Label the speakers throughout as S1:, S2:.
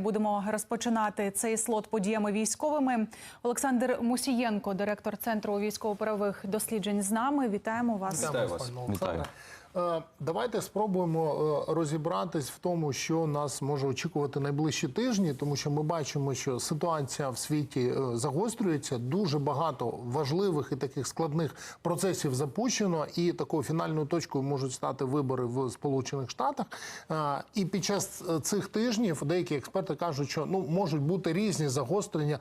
S1: Будемо розпочинати цей слот подіями військовими. Олександр Мусієнко, директор центру військово-правових досліджень, з нами. Вітаємо вас.
S2: Вітаю вас. Вітаю.
S3: Е, Давайте спробуємо е, розібратись в тому, що нас може очікувати найближчі тижні, тому що ми бачимо, що ситуація в світі е, загострюється. Дуже багато важливих і таких складних процесів запущено, і такою фінальною точкою можуть стати вибори в Сполучених Штатах. І під час цих тижнів деякі експерти кажуть, що ну можуть бути різні загострення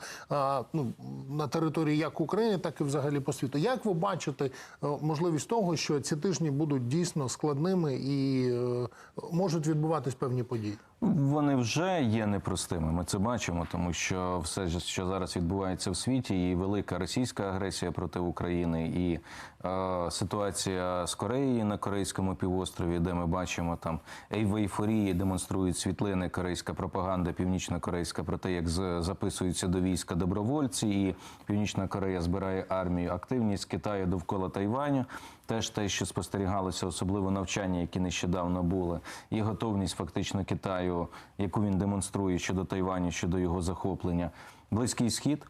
S3: ну, на території як України, так і взагалі по світу. Як ви бачите можливість того, що ці тижні будуть дійсно складними і е, можуть відбуватись певні події?
S2: Вони вже є непростими. Ми це бачимо, тому що все, що зараз відбувається в світі, і велика російська агресія проти України, і е, ситуація з Кореєю на Корейському півострові, де ми бачимо там в ейфорії демонструють світлини корейська пропаганда, північно-корейська про те, як записуються до війська добровольці, і Північна Корея збирає армію. Активність Китаю довкола Тайваню. Теж те, що спостерігалося, особливо навчання, які нещодавно були, і готовність фактично Китаю, яку він демонструє щодо Тайваню, щодо його захоплення. Близький схід.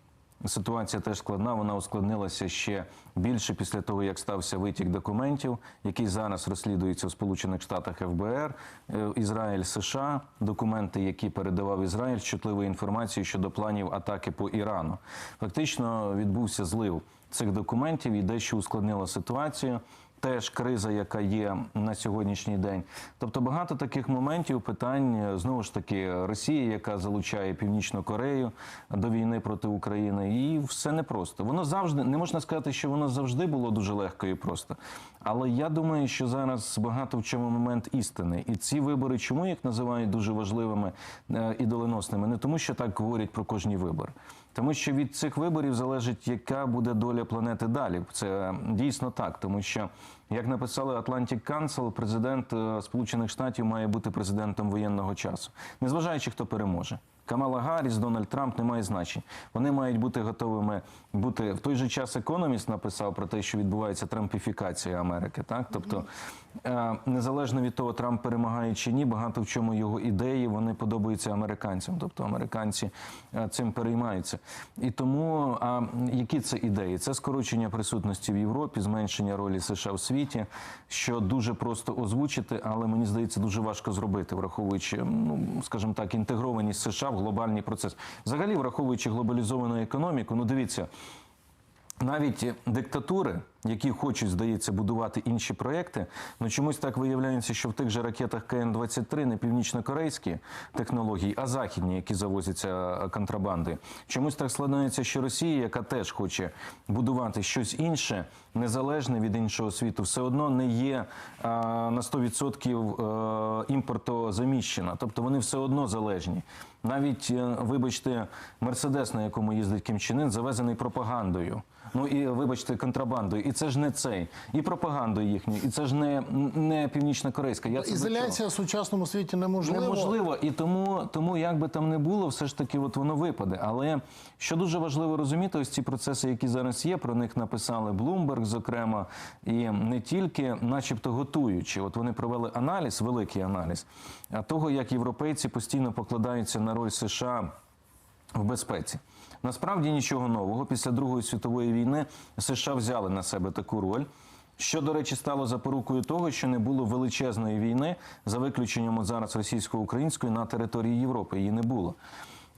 S2: Ситуація теж складна. Вона ускладнилася ще більше після того, як стався витік документів, який зараз розслідується в Сполучених Штатах ФБР, е, Ізраїль, США, документи, які передавав Ізраїль, з чутливою інформацією щодо планів атаки по Ірану. Фактично відбувся злив цих документів і дещо ускладнило ситуацію. Теж криза, яка є на сьогоднішній день. Тобто багато таких моментів, питань знову ж таки Росія, яка залучає Північну Корею до війни проти України, і все непросто. Воно завжди не можна сказати, що воно завжди було дуже легко і просто. Але я думаю, що зараз багато в чому момент істини. І ці вибори, чому їх називають дуже важливими е, і доленосними? Не тому, що так говорять про кожні вибори. Тому що від цих виборів залежить, яка буде доля планети далі. Це дійсно так, тому що, як написали Atlantic Council, президент е, Сполучених Штатів має бути президентом воєнного часу, незважаючи, хто переможе. Камала Гарріс, Дональд Трамп не має значення. Вони мають бути готовими бути в той же час. Економіст написав про те, що відбувається трампіфікація Америки. Так, тобто е, незалежно від того, Трамп перемагає чи ні, багато в чому його ідеї вони подобаються американцям. Тобто американці е, цим переймаються. І тому а які це ідеї? Це скорочення присутності в Європі, зменшення ролі США в світі, що дуже просто озвучити, але мені здається, дуже важко зробити, враховуючи, ну скажімо так, інтегрованість США в глобальний процес. Взагалі, враховуючи глобалізовану економіку, ну дивіться. Навіть диктатури, які хочуть, здається, будувати інші проекти, ну чомусь так виявляється, що в тих же ракетах КН-23 не північно-корейські технології, а західні, які завозяться контрабанди. Чомусь так складається, що Росія, яка теж хоче будувати щось інше, незалежне від іншого світу, все одно не є а, на 100% е, імпортозаміщена. Тобто вони все одно залежні. Навіть, е, вибачте, мерседес, на якому їздить Кім Чен Ін, завезений пропагандою. Ну і вибачте, контрабандою. І це ж не цей, і пропагандою їхньою, і це ж не, не північно-корейська. Я це?
S3: Ізоляція в сучасному світі неможлива.
S2: Неможливо, і тому, тому як би там не було, все ж таки, от воно випаде. Але що дуже важливо розуміти, ось ці процеси, які зараз є, про них написали Bloomberg, зокрема, і не тільки, начебто, готуючи. От вони провели аналіз, великий аналіз, того, як європейці постійно покладаються на роль США в безпеці. Насправді нічого нового. Після Другої світової війни США взяли на себе таку роль. Що, до речі, стало запорукою того, що не було величезної війни за виключенням зараз російсько-української на території Європи. Її не було.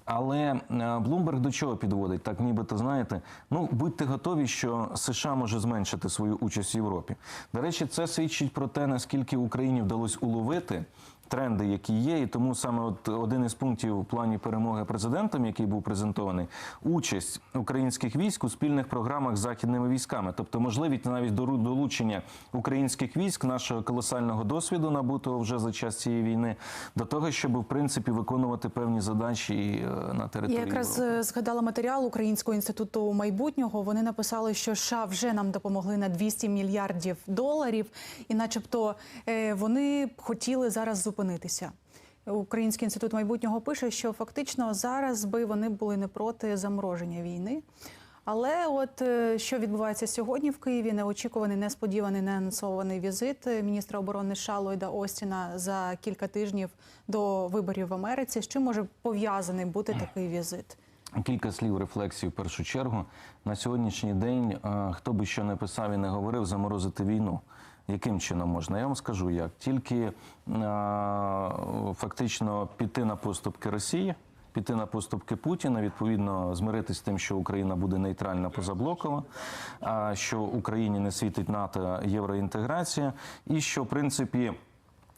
S2: Але Блумберг до чого підводить? Так нібито знаєте, ну будьте готові, що США може зменшити свою участь в Європі. До речі, це свідчить про те, наскільки Україні вдалося уловити тренди, які є, і тому саме от один із пунктів у плані перемоги президентом, який був презентований, участь українських військ у спільних програмах з західними військами, тобто можливість навіть долучення українських військ, нашого колосального досвіду, набутого вже за час цієї війни, до того, щоб в принципі виконувати певні задачі е, на території.
S1: Я якраз
S2: Європи.
S1: е, згадала матеріал Українського інституту майбутнього. Вони написали, що США вже нам допомогли на 200 мільярдів доларів, і, начебто, е, вони хотіли зараз зупинитися. Український інститут майбутнього пише, що фактично зараз би вони були не проти замороження війни. Але от е, що відбувається сьогодні в Києві, неочікуваний, несподіваний, неанонсований візит міністра оборони США Ллойда Остіна за кілька тижнів до виборів в Америці. З чим може пов'язаний бути такий візит?
S2: Кілька слів рефлексії в першу чергу. На сьогоднішній день, е, хто би що не писав і не говорив, заморозити війну. Яким чином можна? Я вам скажу як. Тільки е, фактично піти на поступки Росії, піти на поступки Путіна, відповідно змиритися з тим, що Україна буде нейтральна позаблокова, що Україні не світить НАТО євроінтеграція, і що в принципі.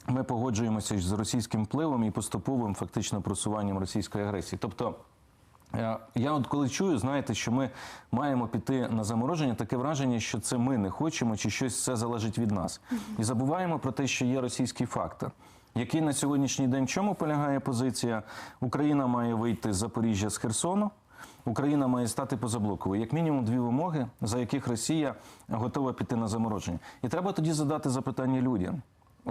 S2: Ми погоджуємося з російським впливом і поступовим фактично просуванням російської агресії. Тобто, я от коли чую, знаєте, що ми маємо піти на замороження, таке враження, що це ми не хочемо, чи щось це залежить від нас. І забуваємо про те, що є російський фактор. Який на сьогоднішній день в чому полягає позиція? Україна має вийти з Запоріжжя з Херсону. Україна має стати позаблоковою. Як мінімум дві вимоги, за яких Росія готова піти на замороження. І треба тоді задати запитання людям.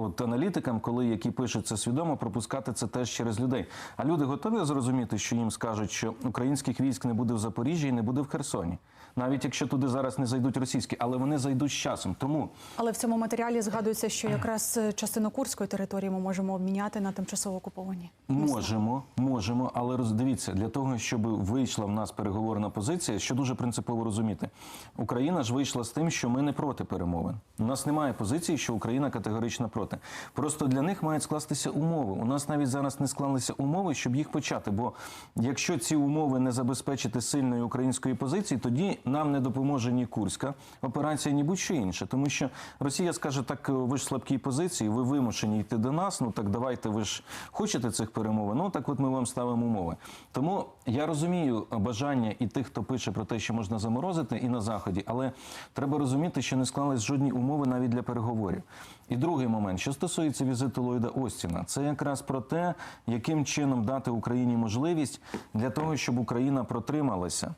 S2: От аналітикам, коли які пишуть це свідомо, пропускати це теж через людей. А люди готові зрозуміти, що їм скажуть, що українських військ не буде в Запоріжжі і не буде в Херсоні, навіть якщо туди зараз не зайдуть російські, але вони зайдуть з часом. Тому
S1: Але в цьому матеріалі згадується, що якраз е, частину курської території ми можемо обміняти на тимчасово окуповані.
S2: Можемо, можемо, але роз- дивіться, для того, щоб вийшла в нас переговорна позиція, що дуже принципово розуміти, Україна ж вийшла з тим, що ми не проти перемовин. У нас немає позиції, що Україна категорично проти. Просто для них мають скластися умови. У нас навіть зараз не склалися умови, щоб їх почати. Бо якщо ці умови не забезпечити сильної української позиції, тоді нам не допоможе ні Курська операція, ні будь-що інше. Тому що Росія скаже, так ви ж в слабкій позиції, ви вимушені йти до нас. Ну так давайте ви ж хочете цих перемовин. Ну так от ми вам ставимо умови. Тому я розумію бажання і тих, хто пише про те, що можна заморозити, і на заході, але треба розуміти, що не склались жодні умови навіть для переговорів. І другий момент, що стосується візиту Ллойда Остіна, це якраз про те, яким чином дати Україні можливість для того, щоб Україна протрималася.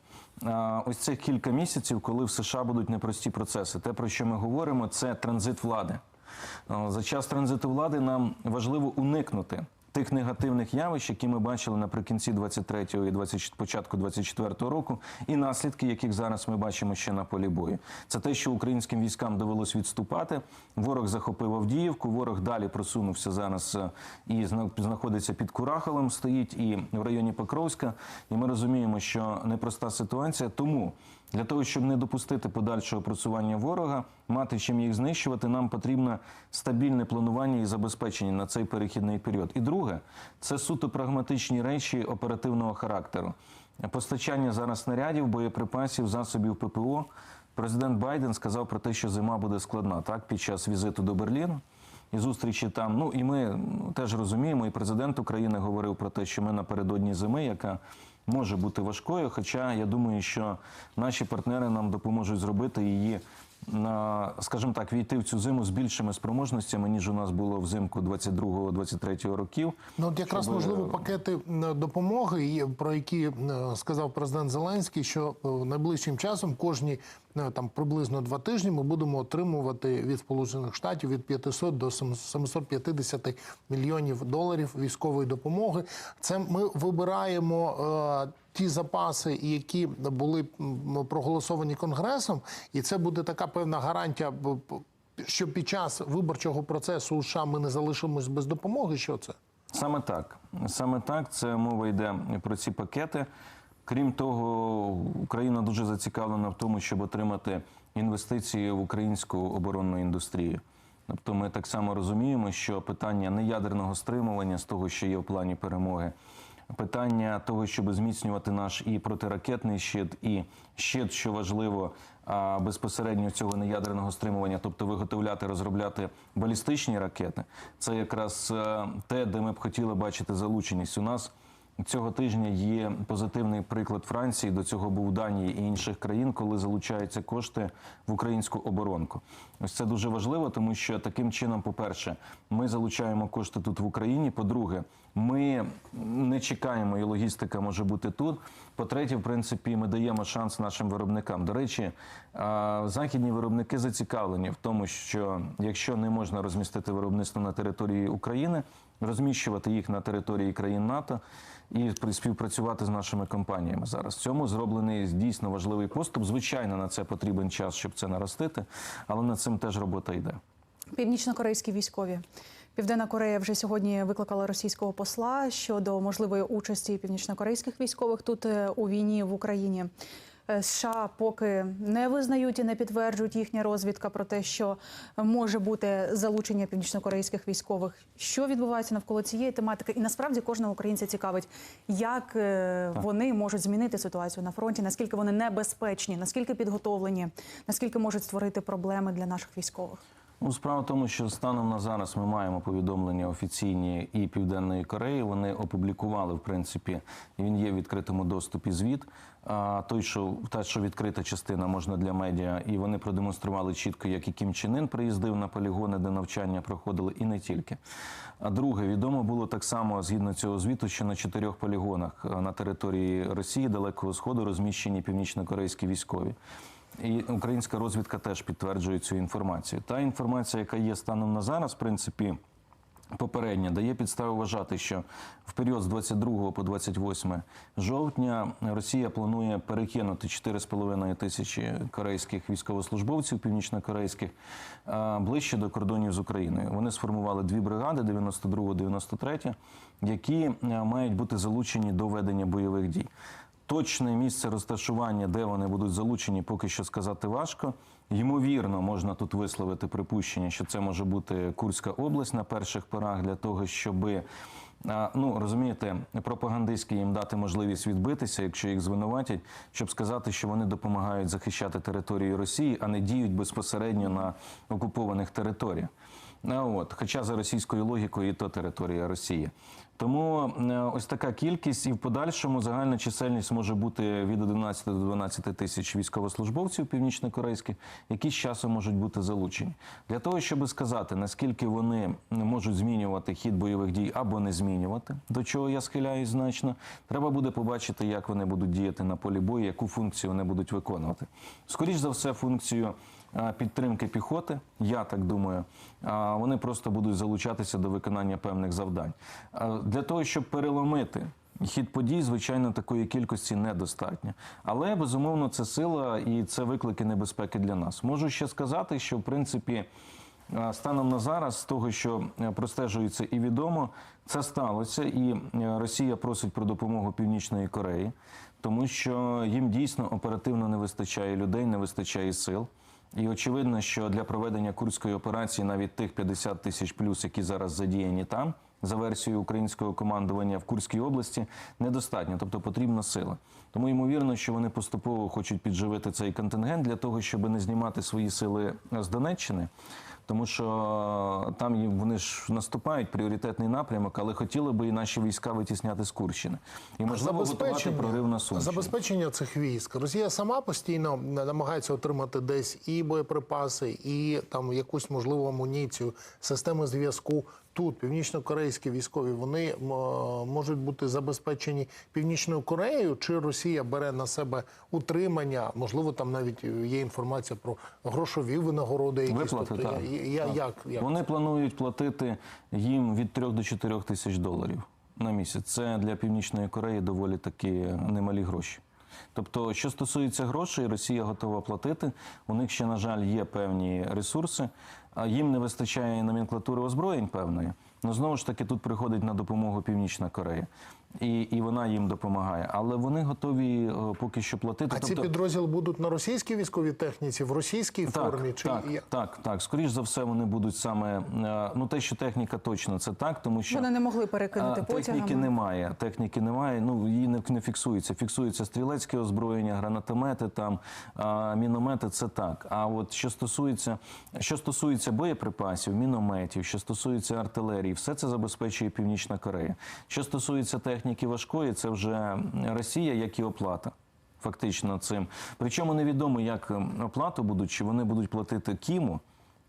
S2: Ось цих кілька місяців, коли в США будуть непрості процеси. Те, про що ми говоримо, це транзит влади. За час транзиту влади нам важливо уникнути тих негативних явищ, які ми бачили наприкінці 23-го і 20, початку 24-го року, і наслідки, яких зараз ми бачимо ще на полі бою. Це те, що українським військам довелось відступати. Ворог захопив Авдіївку, ворог далі просунувся зараз е, і зна- знаходиться під Кураховим, стоїть і в районі Покровська. І ми розуміємо, що непроста ситуація. Тому для того, щоб не допустити подальшого просування ворога, мати чим їх знищувати, нам потрібно стабільне планування і забезпечення на цей перехідний період. І друге, це суто прагматичні речі оперативного характеру. Постачання зараз снарядів, боєприпасів, засобів ППО. Президент Байден сказав про те, що зима буде складна так під час візиту до Берліну і зустрічі там. Ну і ми ну, теж розуміємо, і президент України говорив про те, що ми напередодні зими, яка може бути важкою. Хоча я думаю, що наші партнери нам допоможуть зробити її скажімо так, війти в цю зиму з більшими спроможностями, ніж у нас було взимку 22-23 років.
S3: Ну, от якраз
S2: Щоб,
S3: можливо
S2: е,
S3: пакети допомоги, про які е, сказав президент Зеленський, що е, найближчим часом кожні там приблизно два тижні ми будемо отримувати від Сполучених Штатів від 500 до 750 мільйонів доларів військової допомоги. Це ми вибираємо. Ті запаси, які були проголосовані конгресом, і це буде така певна гарантія, що під час виборчого процесу у США ми не залишимось без допомоги. Що це?
S2: Саме так. Саме так. Це мова йде про ці пакети. Крім того, Україна дуже зацікавлена в тому, щоб отримати інвестиції в українську оборонну індустрію. Тобто ми так само розуміємо, що питання неядерного стримування з того, що є в плані перемоги, питання того, щоб зміцнювати наш і протиракетний щит, і щит, що важливо, безпосередньо цього неядерного стримування, тобто виготовляти, розробляти балістичні ракети, це якраз е, те, де ми б хотіли бачити залученість. У нас цього тижня є позитивний приклад Франції. До цього був Данії і інших країн, коли залучаються кошти в українську оборонку. Ось це дуже важливо, тому що таким чином, по-перше, ми залучаємо кошти тут в Україні. По-друге, ми не чекаємо, і логістика може бути тут. По-третє, в принципі, ми даємо шанс нашим виробникам. До речі, західні виробники зацікавлені в тому, що якщо не можна розмістити виробництво на території України, розміщувати їх на території країн НАТО і співпрацювати з нашими компаніями зараз. В цьому зроблений дійсно важливий поступ. Звичайно, на це потрібен час, щоб це наростити, але над цим теж робота йде.
S1: Північно-корейські військові. Південна Корея вже сьогодні викликала російського посла щодо можливої участі північно-корейських військових тут е, у війні в Україні. Е, США поки не визнають і не підтверджують їхня розвідка про те, що може бути залучення північно-корейських військових. Що відбувається навколо цієї тематики? І насправді кожного українця цікавить, як е, вони можуть змінити ситуацію на фронті, наскільки вони небезпечні, наскільки підготовлені, наскільки можуть створити проблеми для наших військових.
S2: Ну, справа в тому, що станом на зараз ми маємо повідомлення офіційні і Південної Кореї. Вони опублікували, в принципі, він є в відкритому доступі звіт. А той, що та, що відкрита частина можна для медіа, і вони продемонстрували чітко, як і Кім Чен Ін приїздив на полігони, де навчання проходили, і не тільки. А друге, відомо було так само згідно цього звіту, що на чотирьох полігонах на території Росії Далекого Сходу розміщені північно-корейські військові. І українська розвідка теж підтверджує цю інформацію. Та інформація, яка є станом на зараз, в принципі, попередня, дає підстави вважати, що в період з 22 по 28 жовтня Росія планує перекинути 4,5 тисячі корейських військовослужбовців північнокорейських ближче до кордонів з Україною. Вони сформували дві бригади 92-93, які мають бути залучені до ведення бойових дій. Точне місце розташування, де вони будуть залучені, поки що сказати важко. Ймовірно, можна тут висловити припущення, що це може бути Курська область на перших порах для того, щоби а, ну розумієте, пропагандистськи їм дати можливість відбитися, якщо їх звинуватять, щоб сказати, що вони допомагають захищати територію Росії, а не діють безпосередньо на окупованих територіях. От, хоча за російською логікою і то територія Росії. Тому е, ось така кількість, і в подальшому загальна чисельність може бути від 11 до 12 тисяч військовослужбовців північнокорейських, які з часом можуть бути залучені. Для того, щоб сказати, наскільки вони можуть змінювати хід бойових дій або не змінювати, до чого я схиляюсь значно, треба буде побачити, як вони будуть діяти на полі бою, яку функцію вони будуть виконувати. Скоріш за все, функцію підтримки піхоти, я так думаю, вони просто будуть залучатися до виконання певних завдань. Для того, щоб переломити хід подій, звичайно, такої кількості недостатньо. Але безумовно це сила і це виклики небезпеки для нас. Можу ще сказати, що в принципі. Станом на зараз, з того, що е, простежується і відомо, це сталося, і е, Росія просить про допомогу Північної Кореї, тому що їм дійсно оперативно не вистачає людей, не вистачає сил. І очевидно, що для проведення курської операції навіть тих 50 тисяч плюс, які зараз задіяні там, за версією українського командування в Курській області, недостатньо, тобто потрібна сила. Тому ймовірно, що вони поступово хочуть підживити цей контингент для того, щоб не знімати свої сили з Донеччини. Тому що там вони ж наступають пріоритетний напрямок, але хотіли би і наші війська витісняти з Курщини. І можливо готувати прорив на Сумщину.
S3: забезпечення цих військ. Росія сама постійно намагається отримати десь і боєприпаси, і там якусь можливу амуніцію, системи зв'язку. Тут північно-корейські військові вони можуть бути забезпечені північною Кореєю, чи Росія бере на себе утримання? Можливо, там навіть є інформація про грошові винагороди, якісь
S2: Виплати,
S3: тобто,
S2: так.
S3: я, я,
S2: Так.
S3: як, як
S2: Вони планують платити їм від 3 до 4 тисяч доларів на місяць. Це для Північної Кореї доволі такі немалі гроші. Тобто, що стосується грошей, Росія готова платити. У них ще, на жаль, є певні ресурси, їм не вистачає номенклатури озброєнь певної. Ну знову ж таки, тут приходить на допомогу Північна Корея, і, і вона їм допомагає. Але вони готові е, поки що платити.
S3: а ці підрозділи будуть на російській військовій техніці, в російській формі? Чи
S2: так, так, так. Скоріш за все, вони будуть саме е, ну те, що техніка точно це так, тому що
S1: Вони не могли перекинути
S2: а,
S1: потягами.
S2: техніки немає. Техніки немає. Ну її не, не фіксується. Фіксується стрілецьке озброєння, гранатомети, там міномети. Це так. А от що стосується, що стосується боєприпасів, мінометів, що стосується артилерії, все це забезпечує Північна Корея. Що стосується техніки важкої, це вже Росія, як і оплата. Фактично цим. Причому невідомо, як ем, оплату будуть, чи вони будуть платити Кіму,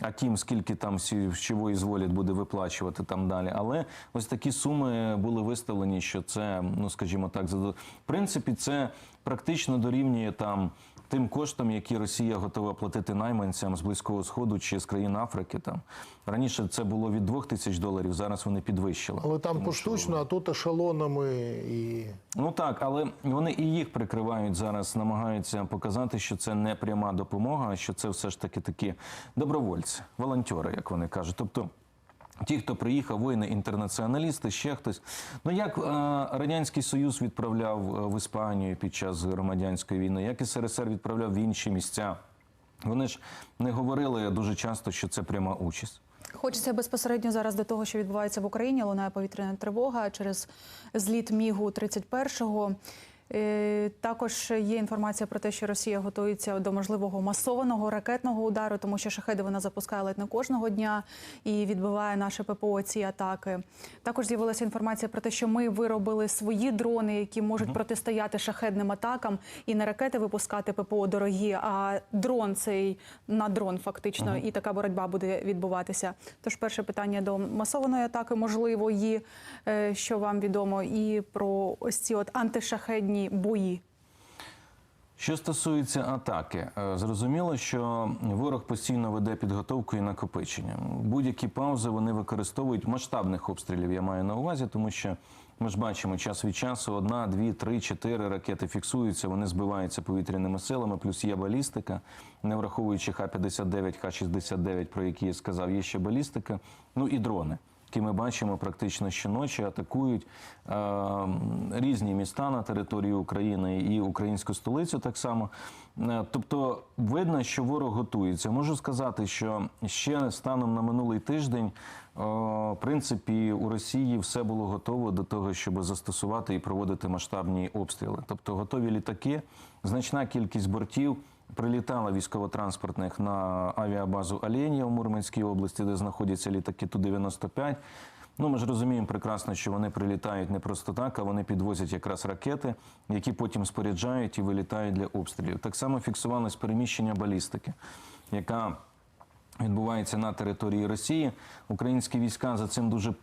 S2: А Кім, скільки там всі чого зволять буде виплачувати там далі. Але ось такі суми були виставлені, що це, ну скажімо так, в принципі, це практично дорівнює там тим коштам, які Росія готова платити найманцям з близького сходу чи з країн Африки. Там раніше це було від 2 тисяч доларів, зараз вони підвищили.
S3: Але там поштучно, а тут ешелонами і
S2: Ну так, але вони і їх прикривають зараз, намагаються показати, що це не пряма допомога, а що це все ж таки такі добровольці, волонтери, як вони кажуть. Тобто. Ті, хто приїхав, воїни, інтернаціоналісти, ще хтось. Ну як е, радянський союз відправляв е, в Іспанію під час громадянської війни, як СРСР відправляв в інші місця. Вони ж не говорили дуже часто, що це пряма участь.
S1: Хочеться безпосередньо зараз до того, що відбувається в Україні. Лунає повітряна тривога через зліт Мігу 31-го. Е, Також є інформація про те, що Росія готується до можливого масованого ракетного удару, тому що шахеди вона запускає ледь не кожного дня і відбиває наше ППО ці атаки. Також з'явилася інформація про те, що ми виробили свої дрони, які можуть протистояти шахедним атакам, і не ракети випускати ППО дорогі, а дрон цей на дрон фактично, і така боротьба буде відбуватися. Тож перше питання до масованої атаки, можливої, е, що вам відомо, і про ось ці от антишахедні бої.
S2: Що стосується атаки, е, зрозуміло, що ворог постійно веде підготовку і накопичення. Будь-які паузи вони використовують масштабних обстрілів. Я маю на увазі, тому що ми ж бачимо час від часу одна, дві, три, чотири ракети фіксуються. Вони збиваються повітряними силами. Плюс є балістика, не враховуючи Х-59, Х-69, про які я сказав, є ще балістика. Ну і дрони які ми бачимо практично щоночі, атакують е, різні міста на території України і українську столицю так само. Е, тобто видно, що ворог готується. Можу сказати, що ще станом на минулий тиждень, е, в принципі, у Росії все було готово до того, щоб застосувати і проводити масштабні обстріли. Тобто готові літаки, значна кількість бортів. Прилітала військово-транспортних на авіабазу Оленя в Мурманській області, де знаходяться літаки Ту-95. Ну, ми ж розуміємо прекрасно, що вони прилітають не просто так, а вони підвозять якраз ракети, які потім споряджають і вилітають для обстрілів. Так само фіксувалось переміщення балістики, яка відбувається на території Росії. Українські війська за цим дуже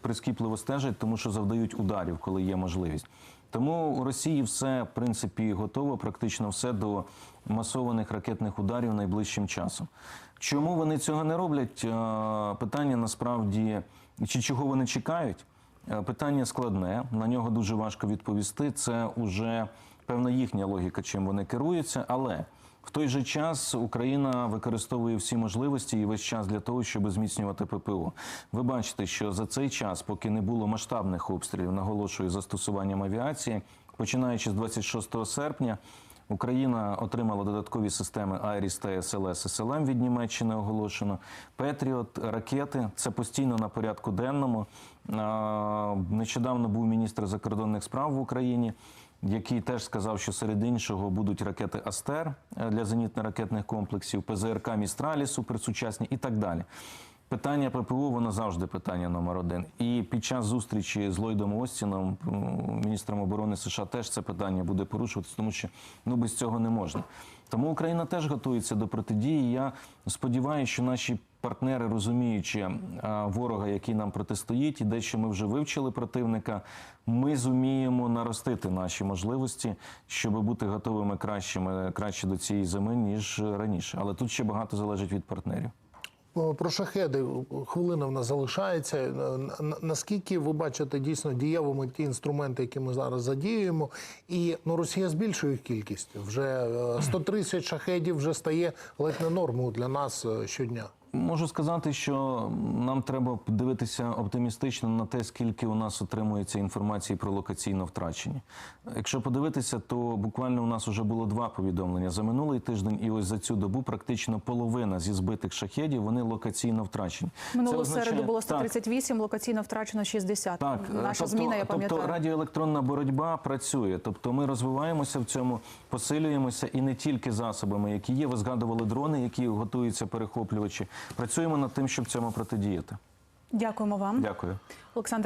S2: прискіпливо стежать, тому що завдають ударів, коли є можливість. Тому у Росії все в принципі готово, практично все до масованих ракетних ударів найближчим часом. Чому вони цього не роблять? Е, Питання насправді чи чого вони чекають? Е, Питання складне, на нього дуже важко відповісти. Це уже певна їхня логіка, чим вони керуються, але в той же час Україна використовує всі можливості і весь час для того, щоб зміцнювати ППО. Ви бачите, що за цей час, поки не було масштабних обстрілів, наголошую застосуванням авіації, починаючи з 26 серпня. Україна отримала додаткові системи Айріс та СЛС СЛМ від Німеччини оголошено. Петріот, ракети це постійно на порядку денному. Нещодавно був міністр закордонних справ в Україні, який теж сказав, що серед іншого будуть ракети Астер для зенітно-ракетних комплексів, ПЗРК Містралі суперсучасні і так далі. Питання ППО воно завжди питання номер один. І під час зустрічі з Ллойдом Остіном, міністром оборони США, теж це питання буде порушуватися, тому що ну без цього не можна. Тому Україна теж готується до протидії. Я сподіваюся, що наші партнери, розуміючи ворога, який нам протистоїть, і дещо ми вже вивчили противника, ми зуміємо наростити наші можливості, щоб бути готовими кращими краще до цієї зими ніж раніше. Але тут ще багато залежить від партнерів.
S3: О, Про шахеди хвилина в нас залишається. Е, Наскільки ви бачите дійсно дієвими ті інструменти, які ми зараз задіюємо, і ну Росія збільшує їх кількість. Вже е, 130 шахедів вже стає ледь не нормою для нас е, щодня.
S2: Можу сказати, що нам треба дивитися оптимістично на те, скільки у нас отримується інформації про локаційно втрачені. Якщо подивитися, то буквально у нас вже було два повідомлення за минулий тиждень, і ось за цю добу практично половина зі збитих шахедів вони локаційно втрачені.
S1: Минулу
S2: означає-
S1: середу було
S2: Так,
S1: 138, локаційно втрачено 60.
S2: так, е,
S1: Наша
S2: тобто,
S1: зміна, я пам'ятаю.
S2: Тобто радіоелектронна боротьба працює. Тобто ми розвиваємося в цьому, посилюємося і не тільки засобами, які є. Ви згадували дрони, які готуються перехоплювачі. Працюємо над тим, щоб цьому протидіяти.
S1: Дякуємо вам,
S2: Дякую.
S1: Олександр.